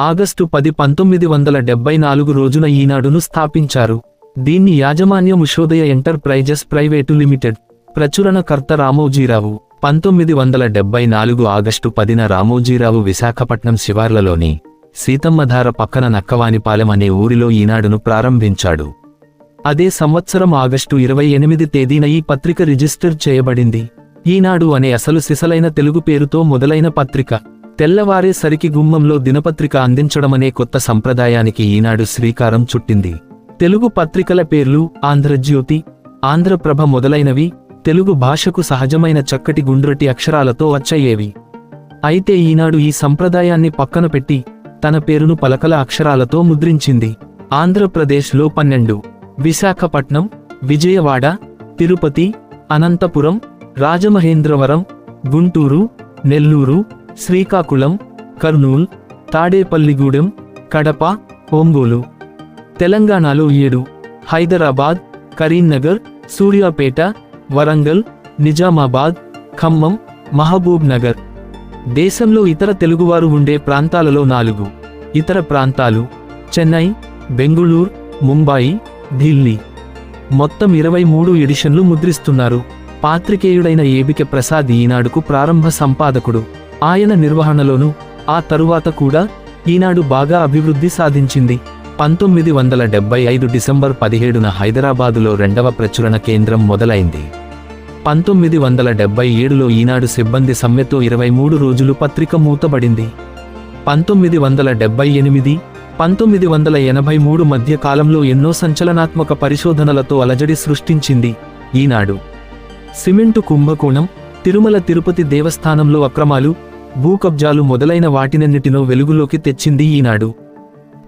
August పది పంతొమ్మిది వందల డెబ్బై నాలుగు రోజున ఈనాడును స్థాపించారు. దీన్ని యాజమాన్యం ఉషోదయ ఎంటర్ప్రైజెస్ ప్రైవేటు లిమిటెడ్ ప్రచురణకర్త రామోజీరావు. పంతొమ్మిది వందల డెబ్బై నాలుగు ఆగస్టు పదిన రామోజీరావు విశాఖపట్నం శివార్లలోని సీతమ్మధార పక్కన నక్కవానిపాలెం అనే ఊరిలో ఈనాడును ప్రారంభించాడు. అదే సంవత్సరం ఆగస్టు ఇరవై ఎనిమిది తేదీన ఈ పత్రిక రిజిస్టర్ చేయబడింది. ఈనాడు అనే అసలు సిసలైన తెలుగు పేరుతో మొదలైన పత్రిక. తెల్లవారేసరికి గుమ్మంలో దినపత్రిక అందించడమనే కొత్త సంప్రదాయానికి ఈనాడు శ్రీకారం చుట్టింది. తెలుగు పత్రికల పేర్లు ఆంధ్రజ్యోతి ఆంధ్రప్రభ మొదలైనవి తెలుగు భాషకు సహజమైన చక్కటి గుండ్రటి అక్షరాలతో వచ్చయ్యేవి అయితే ఈనాడు ఈ సంప్రదాయాన్ని పక్కన పెట్టి తన పేరును పలకల అక్షరాలతో ముద్రించింది. ఆంధ్రప్రదేశ్లో పన్నెండు విశాఖపట్నం విజయవాడ తిరుపతి అనంతపురం రాజమహేంద్రవరం గుంటూరు నెల్లూరు శ్రీకాకుళం కర్నూల్ తాడేపల్లిగూడెం కడప ఒంగోలు. తెలంగాణలో ఏడు. హైదరాబాద్ కరీంనగర్ సూర్యాపేట వరంగల్ నిజామాబాద్ ఖమ్మం మహబూబ్ నగర్ దేశంలో ఇతర తెలుగువారు ఉండే ప్రాంతాలలో నాలుగు. ఇతర ప్రాంతాలు. చెన్నై బెంగుళూరు ముంబాయి ఢిల్లీ మొత్తం ఇరవై మూడు ఎడిషన్లు ముద్రిస్తున్నారు. పాత్రికేయుడైన ఏబికె ప్రసాద్ ఈనాడుకు ప్రారంభ సంపాదకుడు. ఆయన నిర్వహణలోనూ ఆ తరువాత కూడా ఈనాడు బాగా అభివృద్ధి సాధించింది. పంతొమ్మిది వందల డెబ్బై ఐదు డిసెంబర్ పదిహేడున హైదరాబాదులో రెండవ ప్రచురణ కేంద్రం మొదలైంది. పంతొమ్మిది వందల డెబ్బై ఏడులో ఈనాడు సిబ్బంది సమ్మెతో ఇరవై మూడు రోజులు పత్రిక మూతబడింది. పంతొమ్మిది వందల డెబ్బై ఎనిమిది పంతొమ్మిది వందల ఎనభై మూడు మధ్య కాలంలో ఎన్నో సంచలనాత్మక పరిశోధనలతో అలజడి సృష్టించింది. ఈనాడు సిమెంటు కుంభకోణం తిరుమల తిరుపతి దేవస్థానంలో అక్రమాలు భూకబ్జాలు మొదలైన వాటినన్నిటినో వెలుగులోకి తెచ్చింది ఈనాడు.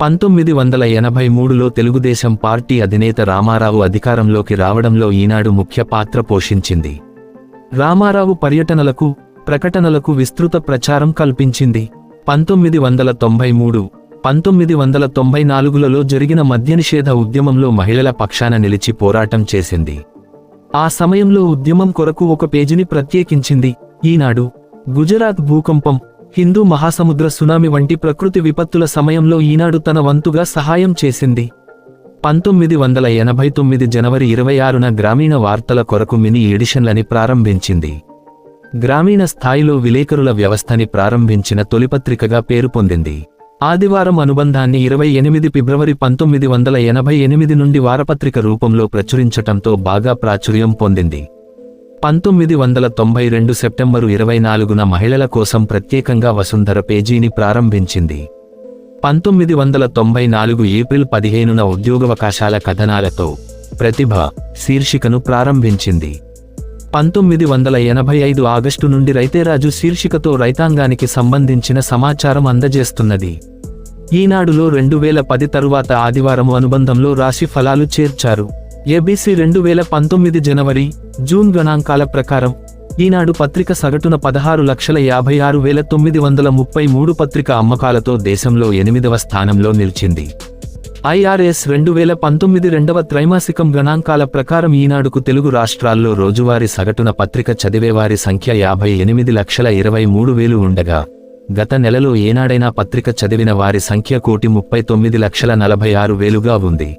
పంతొమ్మిది వందల ఎనభై మూడులో తెలుగుదేశం పార్టీ అధినేత రామారావు అధికారంలోకి రావడంలో ఈనాడు ముఖ్య పాత్ర పోషించింది. రామారావు పర్యటనలకు ప్రకటనలకు విస్తృత ప్రచారం కల్పించింది. పంతొమ్మిది వందల తొంభై మూడు పంతొమ్మిది వందల తొంభై నాలుగులలో జరిగిన మద్యనిషేధ ఉద్యమంలో మహిళల పక్షాన నిలిచి పోరాటం చేసింది. ఆ సమయంలో ఉద్యమం కొరకు ఒక పేజీని ప్రత్యేకించింది. ఈనాడు గుజరాత్ భూకంపం హిందూ మహాసముద్ర సునామీ వంటి ప్రకృతి విపత్తుల సమయంలో ఈనాడు తన వంతుగా సహాయం చేసింది. పంతొమ్మిది వందల ఎనభై తొమ్మిది జనవరి ఇరవై ఆరున గ్రామీణ వార్తల కొరకు మినీ ఎడిషన్లని ప్రారంభించింది. గ్రామీణ స్థాయిలో విలేకరుల వ్యవస్థని ప్రారంభించిన తొలిపత్రికగా పేరు పొందింది. ఆదివారం అనుబంధాన్ని ఇరవై ఎనిమిది ఫిబ్రవరి పంతొమ్మిది వందల ఎనభై ఎనిమిది నుండి వారపత్రిక రూపంలో ప్రచురించటంతో బాగా ప్రాచుర్యం పొందింది. పంతొమ్మిది వందల తొంభై రెండు సెప్టెంబరు ఇరవై నాలుగున మహిళల కోసం ప్రత్యేకంగా వసుంధర పేజీని ప్రారంభించింది. పంతొమ్మిది వందల తొంభై నాలుగు ఏప్రిల్ పదిహేనున ఉద్యోగవకాశాల కథనాలతో ప్రతిభ శీర్షికను ప్రారంభించింది. పంతొమ్మిది వందల ఎనభై ఐదు ఆగస్టు నుండి రైతేరాజు శీర్షికతో రైతాంగానికి సంబంధించిన సమాచారం అందజేస్తున్నది. ఈనాడులో రెండు వేల పది తరువాత ఆదివారం అనుబంధంలో రాశి ఫలాలు చేర్చారు. ఏబీసీ రెండు వేల పంతొమ్మిది జనవరి జూన్ గణాంకాల ప్రకారం ఈనాడు పత్రిక సగటున పదహారు లక్షల యాభై ఆరు వేల తొమ్మిది వందల ముప్పై మూడు పత్రిక అమ్మకాలతో దేశంలో ఎనిమిదవ స్థానంలో నిలిచింది. ఐఆర్ఎస్ రెండు వేల పంతొమ్మిది రెండవ త్రైమాసికం గణాంకాల ప్రకారం ఈనాడుకు తెలుగు రాష్ట్రాల్లో రోజువారీ సగటున పత్రిక చదివేవారి సంఖ్య యాభై ఎనిమిది లక్షల ఇరవై మూడు వేలు ఉండగా గత నెలలో ఏనాడైనా పత్రిక చదివిన వారి సంఖ్య కోటి ముప్పై తొమ్మిది లక్షల నలభై ఆరు వేలుగా ఉంది.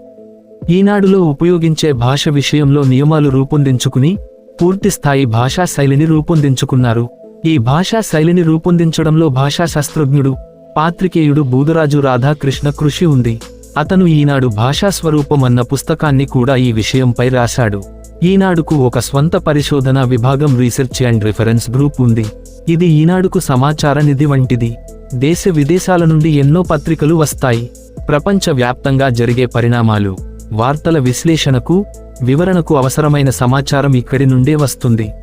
ఈనాడులో ఉపయోగించే భాష విషయంలో నియమాలు రూపొందించుకుని పూర్తిస్థాయి భాషా శైలిని రూపొందించుకున్నారు. ఈ భాషా శైలిని రూపొందించడంలో భాషా శాస్త్రజ్ఞుడు పాత్రికేయుడు బూదరాజు రాధాకృష్ణ కృషి ఉంది. అతను ఈనాడు భాషాస్వరూపం అన్న పుస్తకాన్ని కూడా ఈ విషయంపై రాశాడు. ఈనాడుకు ఒక స్వంత పరిశోధన విభాగం రీసెర్చ్ అండ్ రిఫరెన్స్ గ్రూప్ ఉంది. ఇది ఈనాడుకు సమాచార నిధి వంటిది. దేశ విదేశాల నుండి ఎన్నో పత్రికలు వస్తాయి. ప్రపంచవ్యాప్తంగా జరిగే పరిణామాలు వార్తల విశ్లేషణకు వివరణకు అవసరమైన సమాచారం ఇక్కడి నుండే వస్తుంది.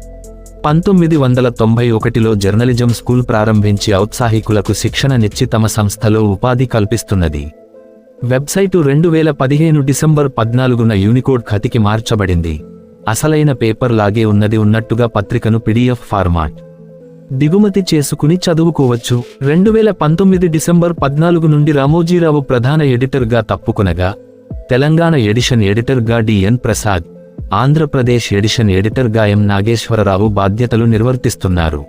పంతొమ్మిది వందల తొంభై ఒకటిలో జర్నలిజం స్కూల్ ప్రారంభించి ఔత్సాహికులకు శిక్షణనిచ్చి తమ సంస్థలో ఉపాధి కల్పిస్తున్నది. వెబ్సైటు రెండు వేల పదిహేను డిసెంబర్ పద్నాలుగున యూనికోడ్ ఖతికి మార్చబడింది. అసలైన పేపర్ లాగే ఉన్నది ఉన్నట్టుగా పత్రికను పిడిఎఫ్ ఫార్మాట్. దిగుమతి చేసుకుని చదువుకోవచ్చు. రెండు వేల పంతొమ్మిది డిసెంబర్ పద్నాలుగు నుండి రామోజీరావు ప్రధాన ఎడిటర్గా తప్పుకునగా Telangana edition ఎడిటర్గా DN Prasad Andhra Pradesh edition editor గాయం నాగేశ్వరరావు బాధ్యతలు నిర్వర్తిస్తున్నారు.